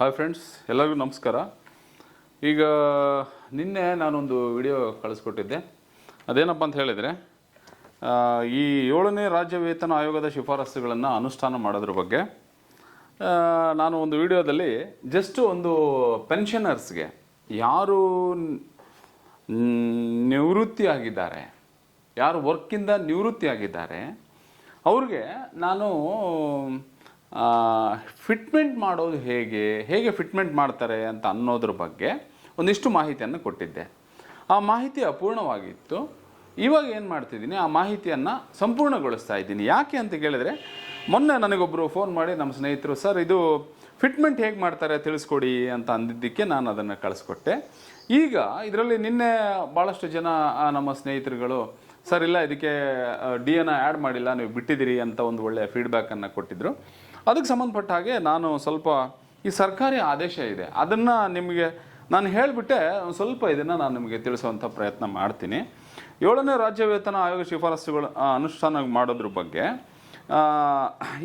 Hi friends ಎಲ್ಲರಿಗೂ ನಮಸ್ಕಾರ. ಈಗ ನಿನ್ನೆ ನಾನೊಂದು ವಿಡಿಯೋ ಕಳಿಸ್ಕೊಟ್ಟಿದ್ದೆ. ಅದೇನಪ್ಪ ಅಂತ ಹೇಳಿದರೆ ಈ ಏಳನೇ ರಾಜ್ಯ ವೇತನ ಆಯೋಗದ ಶಿಫಾರಸುಗಳನ್ನು ಅನುಷ್ಠಾನ ಮಾಡೋದ್ರ ಬಗ್ಗೆ ನಾನು ಒಂದು ವಿಡಿಯೋದಲ್ಲಿ ಜಸ್ಟ್ ಒಂದು ಪೆನ್ಷನರ್ಸ್ಗೆ ಯಾರು ನಿವೃತ್ತಿಯಾಗಿದ್ದಾರೆ, ಯಾರು ವರ್ಕಿಂದ ನಿವೃತ್ತಿ ಆಗಿದ್ದಾರೆ ಅವ್ರಿಗೆ ನಾನು ಫಿಟ್ಮೆಂಟ್ ಮಾಡೋದು ಹೇಗೆ ಹೇಗೆ ಫಿಟ್ಮೆಂಟ್ ಮಾಡ್ತಾರೆ ಅಂತ ಅನ್ನೋದ್ರ ಬಗ್ಗೆ ಒಂದಿಷ್ಟು ಮಾಹಿತಿಯನ್ನು ಕೊಟ್ಟಿದ್ದೆ. ಆ ಮಾಹಿತಿ ಅಪೂರ್ಣವಾಗಿತ್ತು. ಇವಾಗ ಏನು ಮಾಡ್ತಿದ್ದೀನಿ, ಆ ಮಾಹಿತಿಯನ್ನು ಸಂಪೂರ್ಣಗೊಳಿಸ್ತಾ ಇದ್ದೀನಿ. ಯಾಕೆ ಅಂತ ಕೇಳಿದ್ರೆ, ಮೊನ್ನೆ ನನಗೊಬ್ಬರು ಫೋನ್ ಮಾಡಿ ನಮ್ಮ ಸ್ನೇಹಿತರು, ಸರ್, ಇದು ಫಿಟ್ಮೆಂಟ್ ಹೇಗೆ ಮಾಡ್ತಾರೆ ತಿಳಿಸ್ಕೊಡಿ ಅಂತ ಅಂದಿದ್ದಕ್ಕೆ ನಾನು ಅದನ್ನು ಕಳಿಸ್ಕೊಟ್ಟೆ. ಈಗ ಇದರಲ್ಲಿ ನಿನ್ನೆ ಭಾಳಷ್ಟು ಜನ ನಮ್ಮ ಸ್ನೇಹಿತರುಗಳು, ಸರ್, ಇಲ್ಲ, ಇದಕ್ಕೆ ಡಿ ಎನ ಆ್ಯಡ್ ಮಾಡಿಲ್ಲ, ನೀವು ಬಿಟ್ಟಿದ್ದೀರಿ ಅಂತ ಒಂದು ಒಳ್ಳೆಯ ಫೀಡ್ಬ್ಯಾಕನ್ನು ಕೊಟ್ಟಿದ್ದರು ಅದಕ್ಕೆ ಸಂಬಂಧಪಟ್ಟ ಹಾಗೆ ನಾನು ಸ್ವಲ್ಪ ಈ ಸರ್ಕಾರಿ ಆದೇಶ ಇದೆ. ಅದನ್ನು ನಿಮಗೆ ನಾನು ಹೇಳಿಬಿಟ್ಟೆ, ಒಂದು ಸ್ವಲ್ಪ ಇದನ್ನು ನಾನು ನಿಮಗೆ ತಿಳಿಸುವಂಥ ಪ್ರಯತ್ನ ಮಾಡ್ತೀನಿ. ಏಳನೇ ರಾಜ್ಯ ವೇತನ ಆಯೋಗ ಶಿಫಾರಸುಗಳು ಅನುಷ್ಠಾನ ಮಾಡೋದ್ರ ಬಗ್ಗೆ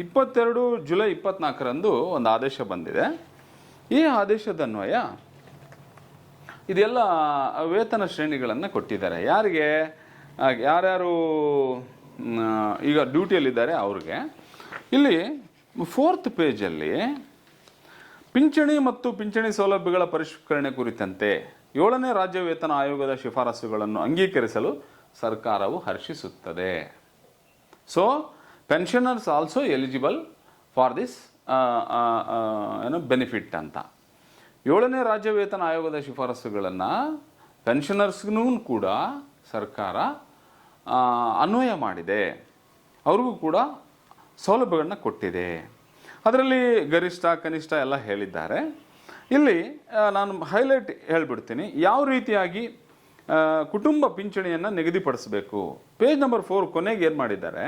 ಇಪ್ಪತ್ತೆರಡು ಜುಲೈ ಇಪ್ಪತ್ನಾಲ್ಕರಂದು ಒಂದು ಆದೇಶ ಬಂದಿದೆ. ಈ ಆದೇಶದನ್ವಯ ಇದೆಲ್ಲ ವೇತನ ಶ್ರೇಣಿಗಳನ್ನು ಕೊಟ್ಟಿದ್ದಾರೆ. ಯಾರಿಗೆ? ಯಾರ್ಯಾರು ಈಗ ಡ್ಯೂಟಿಯಲ್ಲಿದ್ದಾರೆ ಅವ್ರಿಗೆ. ಇಲ್ಲಿ ಫೋರ್ತ್ ಪೇಜಲ್ಲಿ ಪಿಂಚಣಿ ಮತ್ತು ಪಿಂಚಣಿ ಸೌಲಭ್ಯಗಳ ಪರಿಷ್ಕರಣೆ ಕುರಿತಂತೆ ಏಳನೇ ರಾಜ್ಯ ವೇತನ ಆಯೋಗದ ಶಿಫಾರಸುಗಳನ್ನು ಅಂಗೀಕರಿಸಲು ಸರ್ಕಾರವು ಹರ್ಷಿಸುತ್ತದೆ. So pensioners also eligible for this ಏನು ಬೆನಿಫಿಟ್ ಅಂತ. ಏಳನೇ ರಾಜ್ಯ ವೇತನ ಆಯೋಗದ ಶಿಫಾರಸುಗಳನ್ನು ಪೆನ್ಷನರ್ಸ್ಗೂ ಕೂಡ ಸರ್ಕಾರ ಅನ್ವಯ ಮಾಡಿದೆ. ಅವ್ರಿಗೂ ಕೂಡ ಸೌಲಭ್ಯಗಳನ್ನ ಕೊಟ್ಟಿದೆ. ಅದರಲ್ಲಿ ಗರಿಷ್ಠ, ಕನಿಷ್ಠ ಎಲ್ಲ ಹೇಳಿದ್ದಾರೆ. ಇಲ್ಲಿ ನಾನು ಹೈಲೈಟ್ ಹೇಳ್ಬಿಡ್ತೀನಿ. ಯಾವ ರೀತಿಯಾಗಿ ಕುಟುಂಬ ಪಿಂಚಣಿಯನ್ನು ನಿಗದಿಪಡಿಸಬೇಕು? ಪೇಜ್ ನಂಬರ್ ಫೋರ್ ಕೊನೆಗೆ ಏನು ಮಾಡಿದ್ದಾರೆ?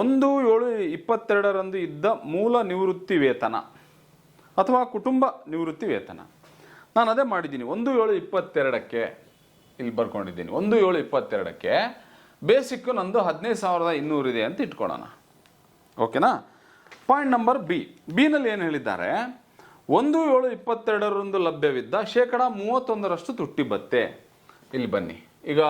ಒಂದು ಏಳು ಇಪ್ಪತ್ತೆರಡರಂದು ಇದ್ದ ಮೂಲ ನಿವೃತ್ತಿ ವೇತನ ಅಥವಾ ಕುಟುಂಬ ನಿವೃತ್ತಿ ವೇತನ. ನಾನು ಅದೇ ಮಾಡಿದ್ದೀನಿ. ಒಂದು ಏಳು ಇಪ್ಪತ್ತೆರಡಕ್ಕೆ ಇಲ್ಲಿ ಬರ್ಕೊಂಡಿದ್ದೀನಿ. ಒಂದು ಏಳು ಇಪ್ಪತ್ತೆರಡಕ್ಕೆ ಬೇಸಿಕ್ಕು ನಂದು ಹದಿನೈದು ಸಾವಿರದ ಇನ್ನೂರಿದೆ ಅಂತ ಇಟ್ಕೊಳ್ಳೋಣ. ಓಕೆನಾ? ಪಾಯಿಂಟ್ ನಂಬರ್ ಬಿ ಬಿನಲ್ಲಿ ಏನು ಹೇಳಿದ್ದಾರೆ? ಒಂದು ಏಳು ಇಪ್ಪತ್ತೆರಡರಂದು ಲಭ್ಯವಿದ್ದ ಶೇಕಡ ಮೂವತ್ತೊಂದರಷ್ಟು ತುಟ್ಟಿ ಬತ್ತೆ. ಇಲ್ಲಿ ಬನ್ನಿ. ಈಗ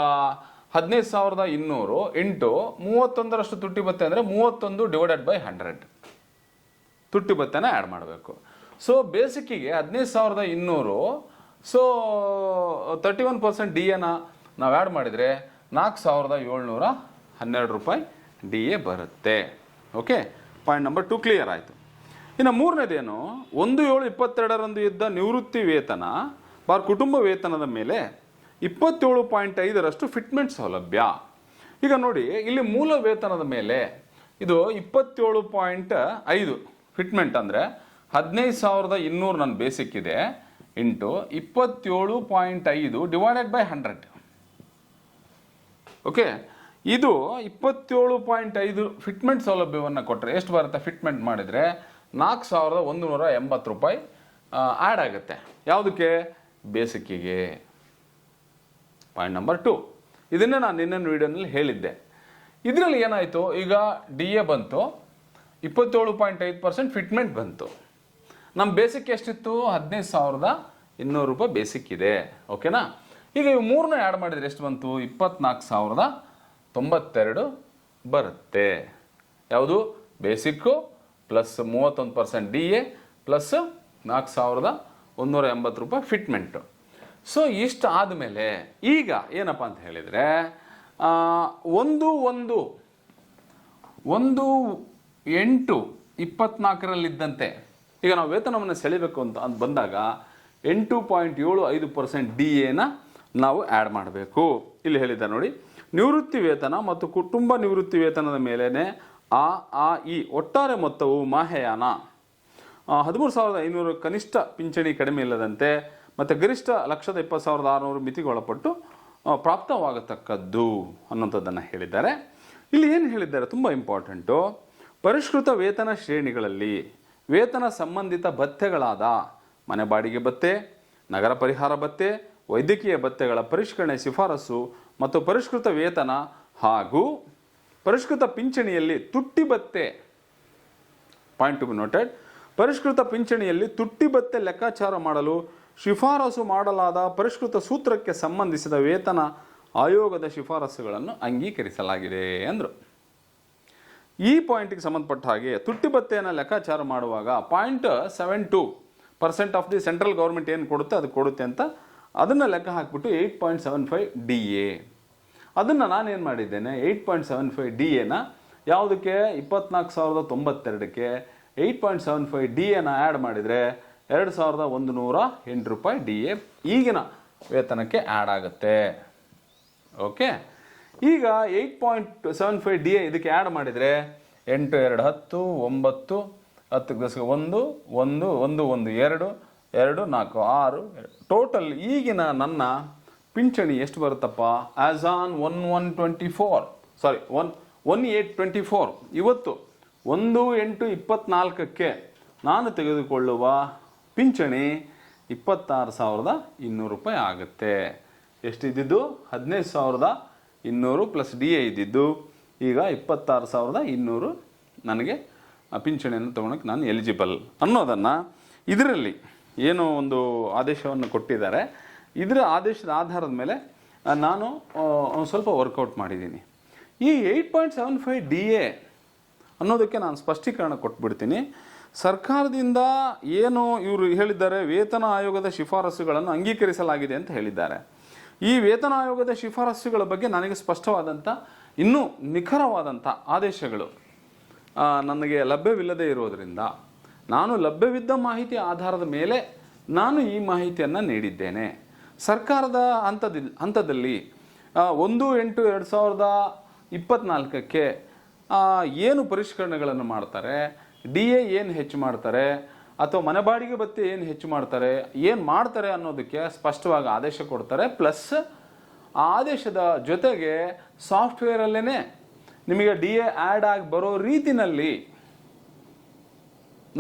ಹದಿನೈದು ಸಾವಿರದ ಇನ್ನೂರು ಎಂಟು ಮೂವತ್ತೊಂದರಷ್ಟು ತುಟ್ಟಿ ಬತ್ತೆ ಅಂದರೆ ಮೂವತ್ತೊಂದು ಡಿವೈಡೆಡ್ ಬೈ ಹಂಡ್ರೆಡ್ ತುಟ್ಟಿ ಬತ್ತೆನ ಆ್ಯಡ್ ಮಾಡಬೇಕು. ಸೊ ಬೇಸಿಕ್ಕಿಗೆ ಹದಿನೈದು ಸಾವಿರದ ಇನ್ನೂರು so thirty one percent D ಎನ ನಾವು ಆ್ಯಡ್ ಮಾಡಿದರೆ ನಾಲ್ಕು ಸಾವಿರದ ಏಳ್ನೂರ ಹನ್ನೆರಡು ರೂಪಾಯಿ ಡಿ ಎ ಬರುತ್ತೆ. Okay? Point number two clear ಆಯಿತು. ಇನ್ನು ಮೂರನೇದೇನು, ಒಂದು ಏಳು ಇಪ್ಪತ್ತೆರಡರಂದು ಇದ್ದ ನಿವೃತ್ತಿ ವೇತನ, ಬಾರ್ ಕುಟುಂಬ ವೇತನದ ಮೇಲೆ ಇಪ್ಪತ್ತೇಳು ಪಾಯಿಂಟ್ ಐದರಷ್ಟು ಫಿಟ್ಮೆಂಟ್ ಸೌಲಭ್ಯ. ಈಗ ನೋಡಿ, ಇಲ್ಲಿ ಮೂಲ ವೇತನದ ಮೇಲೆ ಇದು ಇಪ್ಪತ್ತೇಳು ಪಾಯಿಂಟ್ ಐದು ಫಿಟ್ಮೆಂಟ್ ಅಂದರೆ ಹದಿನೈದು ಸಾವಿರದ ಇನ್ನೂರು ನನ್ನ ಬೇಸಿಕ್ ಇದೆ, ಇಂಟು ಇಪ್ಪತ್ತೇಳು ಪಾಯಿಂಟ್ ಐದು ಡಿವೈಡೆಡ್ ಬೈ ಹಂಡ್ರೆಡ್ ಓಕೆ? ಇದು ಇಪ್ಪತ್ತೇಳು ಪಾಯಿಂಟ್ ಐದು ಫಿಟ್ಮೆಂಟ್ ಸೌಲಭ್ಯವನ್ನು ಕೊಟ್ಟರೆ ಎಷ್ಟು ಬರುತ್ತೆ? ಫಿಟ್ಮೆಂಟ್ ಮಾಡಿದರೆ ನಾಲ್ಕು ಸಾವಿರದ ಒಂದು ನೂರ ಎಂಬತ್ತು ರೂಪಾಯಿ ಆ್ಯಡ್ ಆಗುತ್ತೆ. ಯಾವುದಕ್ಕೆ? ಬೇಸಿಕ್ಕಿಗೆ ಪಾಯಿಂಟ್ ನಂಬರ್ ಟು ಇದನ್ನೇ ನಾನು ನಿನ್ನ ವಿಡಿಯೋನಲ್ಲಿ ಹೇಳಿದ್ದೆ. ಇದರಲ್ಲಿ ಏನಾಯಿತು? ಈಗ ಡಿ ಎ ಬಂತು, ಇಪ್ಪತ್ತೇಳು ಪಾಯಿಂಟ್ ಐದು ಪರ್ಸೆಂಟ್ ಫಿಟ್ಮೆಂಟ್ ಬಂತು. ನಮ್ಮ ಬೇಸಿಕ್ ಎಷ್ಟಿತ್ತು? ಹದಿನೈದು ಸಾವಿರದ ಇನ್ನೂರು ರೂಪಾಯಿ ಬೇಸಿಕ್ ಇದೆ. ಓಕೆನಾ ಈಗ ಇವು ಮೂರನ್ನ ಆ್ಯಡ್ ಮಾಡಿದರೆ ಎಷ್ಟು ಬಂತು? ಇಪ್ಪತ್ನಾಲ್ಕು ಸಾವಿರದ ತೊಂಬತ್ತೆರಡು ಬರುತ್ತೆ. ಯಾವುದು? ಬೇಸಿಕ್ಕು ಪ್ಲಸ್ ಮೂವತ್ತೊಂದು ಪರ್ಸೆಂಟ್ ಡಿ ಎ ಪ್ಲಸ್ ನಾಲ್ಕು ಸಾವಿರದ ಒಂದೂರ ಎಂಬತ್ತು ರೂಪಾಯಿ ಫಿಟ್ಮೆಂಟು. ಸೊ, ಇಷ್ಟು ಆದಮೇಲೆ ಈಗ ಏನಪ್ಪ ಅಂತ ಹೇಳಿದರೆ ಒಂದು ಒಂದು ಒಂದು, ಎಂಟು, ಇಪ್ಪತ್ನಾಲ್ಕರಲ್ಲಿದ್ದಂತೆ, ಈಗ ನಾವು ವೇತನವನ್ನು ಸೆಳಿಬೇಕು ಅಂತ ಅಂತ ಬಂದಾಗ ಎಂಟು ಪಾಯಿಂಟ್ ಏಳು ಐದು ಪರ್ಸೆಂಟ್ ಡಿ ಎನ ನಾವು ಆ್ಯಡ್ ಮಾಡಬೇಕು. ಇಲ್ಲಿ ಹೇಳಿದ್ದ ನೋಡಿ ನಿವೃತ್ತಿ ವೇತನ ಮತ್ತು ಕುಟುಂಬ ನಿವೃತ್ತಿ ವೇತನದ ಮೇಲೇ ಆ ಆ, ಈ ಒಟ್ಟಾರೆ ಮೊತ್ತವು ಮಾಹೆಯಾನ. ಹದಿಮೂರು ಸಾವಿರದ ಐನೂರು ಕನಿಷ್ಠ ಪಿಂಚಣಿ ಕಡಿಮೆ ಇಲ್ಲದಂತೆ ಮತ್ತು ಗರಿಷ್ಠ ಲಕ್ಷದ ಇಪ್ಪತ್ತು ಸಾವಿರದ ಆರುನೂರು ಮಿತಿಗೆ ಒಳಪಟ್ಟು ಪ್ರಾಪ್ತವಾಗತಕ್ಕದ್ದು ಅನ್ನೋಂಥದ್ದನ್ನು ಹೇಳಿದ್ದಾರೆ. ಇಲ್ಲಿ ಏನು ಹೇಳಿದ್ದಾರೆ? ತುಂಬ ಇಂಪಾರ್ಟೆಂಟು. ಪರಿಷ್ಕೃತ ವೇತನ ಶ್ರೇಣಿಗಳಲ್ಲಿ ವೇತನ ಸಂಬಂಧಿತ ಭತ್ಯೆಗಳಾದ ಮನೆ ಬಾಡಿಗೆ ಭತ್ತೆ, ನಗರ ಪರಿಹಾರ ಭತ್ಯೆ ವೈದ್ಯಕೀಯ ಭತ್ಯೆಗಳ ಪರಿಷ್ಕರಣೆ ಶಿಫಾರಸು ಮತ್ತು ಪರಿಷ್ಕೃತ ವೇತನ ಹಾಗೂ ಪರಿಷ್ಕೃತ ಪಿಂಚಣಿಯಲ್ಲಿ ತುಟ್ಟಿ ಭತ್ತೆ ಪಾಯಿಂಟ್ ಟು ಬಿ ನೋಟೆಡ್ ಪರಿಷ್ಕೃತ ಪಿಂಚಣಿಯಲ್ಲಿ ತುಟ್ಟಿ ಭತ್ತೆ ಲೆಕ್ಕಾಚಾರ ಮಾಡಲು ಶಿಫಾರಸು ಮಾಡಲಾದ ಪರಿಷ್ಕೃತ ಸೂತ್ರಕ್ಕೆ ಸಂಬಂಧಿಸಿದ ವೇತನ ಆಯೋಗದ ಶಿಫಾರಸುಗಳನ್ನು ಅಂಗೀಕರಿಸಲಾಗಿದೆ ಅಂದರು. ಈ ಪಾಯಿಂಟಿಗೆ ಸಂಬಂಧಪಟ್ಟ ಹಾಗೆ ತುಟ್ಟಿ ಭತ್ತೆಯನ್ನು ಲೆಕ್ಕಾಚಾರ ಮಾಡುವಾಗ point seven two percent of the central government ಏನು ಕೊಡುತ್ತೆ ಅದು ಕೊಡುತ್ತೆ ಅಂತ ಅದನ್ನು ಲೆಕ್ಕ ಹಾಕಿಬಿಟ್ಟು eight point seven five D A ಅದನ್ನು ನಾನೇನು ಮಾಡಿದ್ದೇನೆ eight point seven five D ಎನ ಯಾವುದಕ್ಕೆ? ಇಪ್ಪತ್ನಾಲ್ಕು ಸಾವಿರದ ತೊಂಬತ್ತೆರಡಕ್ಕೆ eight point seven five D ಎನ ಆ್ಯಡ್ ಮಾಡಿದರೆ ಎರಡು ಸಾವಿರದ ಒಂದು ನೂರ ಎಂಟು ರೂಪಾಯಿ ಡಿ ಎ ಈಗಿನ ವೇತನಕ್ಕೆ ಆ್ಯಡ್ ಆಗುತ್ತೆ. ಓಕೆ ಈಗ eight point seven five D A ಇದಕ್ಕೆ ಆ್ಯಡ್ ಮಾಡಿದರೆ ಎಂಟು, ಎರಡು, ಹತ್ತು, ಒಂಬತ್ತು, ಹತ್ತು, ದಶಕ ಒಂದು ಒಂದು ಒಂದು ಒಂದು, ಎರಡು ಎರಡು, ನಾಲ್ಕು, ಆರು ಟೋಟಲ್ ಈಗಿನ ನನ್ನ ಪಿಂಚಣಿ ಎಷ್ಟು ಬರುತ್ತಪ್ಪ? As on one one twenty four sorry one one eight twenty four ಇವತ್ತು ಒಂದು ಎಂಟು ಇಪ್ಪತ್ನಾಲ್ಕಕ್ಕೆ ನಾನು ತೆಗೆದುಕೊಳ್ಳುವ ಪಿಂಚಣಿ ಇಪ್ಪತ್ತಾರು ಸಾವಿರದ ಇನ್ನೂರು ರೂಪಾಯಿ ಆಗುತ್ತೆ. ಎಷ್ಟಿದ್ದಿದ್ದು? ಹದಿನೈದು ಸಾವಿರದ ಇನ್ನೂರು ಪ್ಲಸ್ ಡಿ ಎ ಇದ್ದಿದ್ದು. ಈಗ ಇಪ್ಪತ್ತಾರು ಸಾವಿರದ ಇನ್ನೂರು ನನಗೆ ಪಿಂಚಣಿಯನ್ನು ತೊಗೊಳಕ್ಕೆ ನಾನು ಎಲಿಜಿಬಲ್ ಅನ್ನೋದನ್ನು ಇದರಲ್ಲಿ ಏನು ಒಂದು ಆದೇಶವನ್ನು ಕೊಟ್ಟಿದ್ದಾರೆ. ಇದರ ಆದೇಶದ ಆಧಾರದ ಮೇಲೆ ನಾನು ಸ್ವಲ್ಪ ವರ್ಕೌಟ್ ಮಾಡಿದ್ದೀನಿ. ಈ eight point seven five D A ಅನ್ನೋದಕ್ಕೆ ನಾನು ಸ್ಪಷ್ಟೀಕರಣ ಕೊಟ್ಬಿಡ್ತೀನಿ. ಸರ್ಕಾರದಿಂದ ಏನು ಇವರು ಹೇಳಿದ್ದಾರೆ, ವೇತನ ಆಯೋಗದ ಶಿಫಾರಸುಗಳನ್ನು ಅಂಗೀಕರಿಸಲಾಗಿದೆ ಅಂತ ಹೇಳಿದ್ದಾರೆ. ಈ ವೇತನ ಆಯೋಗದ ಶಿಫಾರಸುಗಳ ಬಗ್ಗೆ ನನಗೆ ಸ್ಪಷ್ಟವಾದಂಥ ಇನ್ನೂ ನಿಖರವಾದಂಥ ಆದೇಶಗಳು ನನಗೆ ಲಭ್ಯವಿಲ್ಲದೆ ಇರೋದರಿಂದ ನಾನು ಲಭ್ಯವಿದ್ದ ಮಾಹಿತಿ ಆಧಾರದ ಮೇಲೆ ನಾನು ಈ ಮಾಹಿತಿಯನ್ನು ನೀಡಿದ್ದೇನೆ. ಸರ್ಕಾರದ ಹಂತದ, ಹಂತದಲ್ಲಿ ಒಂದು ಎಂಟು ಎರಡು ಸಾವಿರದ ಇಪ್ಪತ್ನಾಲ್ಕಕ್ಕೆ ಏನು ಪರಿಷ್ಕರಣೆಗಳನ್ನು ಮಾಡ್ತಾರೆ? ಡಿ ಎ ಏನು ಹೆಚ್ಚು ಮಾಡ್ತಾರೆ? ಅಥವಾ ಮನೆ ಬಾಡಿಗೆ ಭತ್ಯೆ ಏನು ಹೆಚ್ಚು ಮಾಡ್ತಾರೆ? ಏನು ಮಾಡ್ತಾರೆ ಅನ್ನೋದಕ್ಕೆ ಸ್ಪಷ್ಟವಾಗಿ ಆದೇಶ ಕೊಡ್ತಾರೆ. ಪ್ಲಸ್ ಆ ಆದೇಶದ ಜೊತೆಗೆ ಸಾಫ್ಟ್ವೇರಲ್ಲೇ ನಿಮಗೆ ಡಿ ಎ ಆ್ಯಡ್ ಆಗಿ ಬರೋ ರೀತಿನಲ್ಲಿ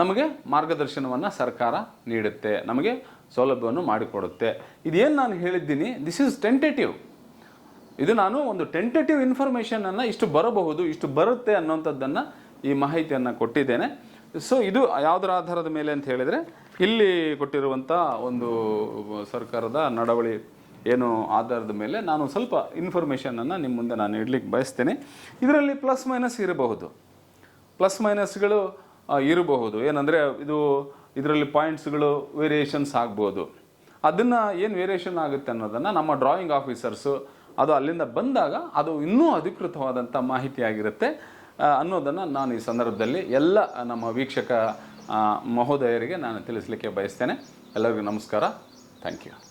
ನಮಗೆ ಮಾರ್ಗದರ್ಶನವನ್ನು ಸರ್ಕಾರ ನೀಡುತ್ತೆ, ನಮಗೆ ಸೌಲಭ್ಯವನ್ನು ಮಾಡಿಕೊಡುತ್ತೆ. ಇದೇನು ನಾನು ಹೇಳಿದ್ದೀನಿ ದಿಸ್ ಈಸ್ ಟೆಂಟೇಟಿವ್ ಇದು ನಾನು ಒಂದು ಟೆಂಟೇಟಿವ್ ಇನ್ಫಾರ್ಮೇಷನನ್ನು ಇಷ್ಟು ಬರಬಹುದು, ಇಷ್ಟು ಬರುತ್ತೆ ಅನ್ನೋಂಥದ್ದನ್ನು ಈ ಮಾಹಿತಿಯನ್ನು ಕೊಟ್ಟಿದ್ದೇನೆ. ಸೊ ಇದು ಯಾವುದರ ಆಧಾರದ ಮೇಲೆ ಅಂತ ಹೇಳಿದರೆ, ಇಲ್ಲಿ ಕೊಟ್ಟಿರುವಂಥ ಒಂದು ಸರ್ಕಾರದ ನಡವಳಿ ಏನು ಆಧಾರದ ಮೇಲೆ ನಾನು ಸ್ವಲ್ಪ ಇನ್ಫಾರ್ಮೇಷನನ್ನು ನಿಮ್ಮ ಮುಂದೆ ನಾನು ಇಡ್ಲಿಕ್ಕೆ ಬಯಸ್ತೇನೆ. ಇದರಲ್ಲಿ ಪ್ಲಸ್ ಮೈನಸ್ ಇರಬಹುದು. ಪ್ಲಸ್ ಮೈನಸ್ಗಳು ಇರಬಹುದು. ಏನಂದರೆ ಇದು ಇದರಲ್ಲಿ ಪಾಯಿಂಟ್ಸ್ಗಳು ವೇರಿಯೇಷನ್ಸ್ ಆಗ್ಬೋದು. ಅದನ್ನು ಏನು ವೇರಿಯೇಷನ್ ಆಗುತ್ತೆ ಅನ್ನೋದನ್ನು ನಮ್ಮ ಡ್ರಾಯಿಂಗ್ ಆಫೀಸರ್ಸು ಅದು ಅಲ್ಲಿಂದ ಬಂದಾಗ ಅದು ಇನ್ನೂ ಅಧಿಕೃತವಾದಂಥ ಮಾಹಿತಿಯಾಗಿರುತ್ತೆ. ಅನ್ನೋದನ್ನು ನಾನು ಈ ಸಂದರ್ಭದಲ್ಲಿ ಎಲ್ಲ ನಮ್ಮ ವೀಕ್ಷಕ ಮಹೋದಯರಿಗೆ ನಾನು ತಿಳಿಸಲಿಕ್ಕೆ ಬಯಸ್ತೇನೆ. ಎಲ್ಲರಿಗೂ ನಮಸ್ಕಾರ. Thank you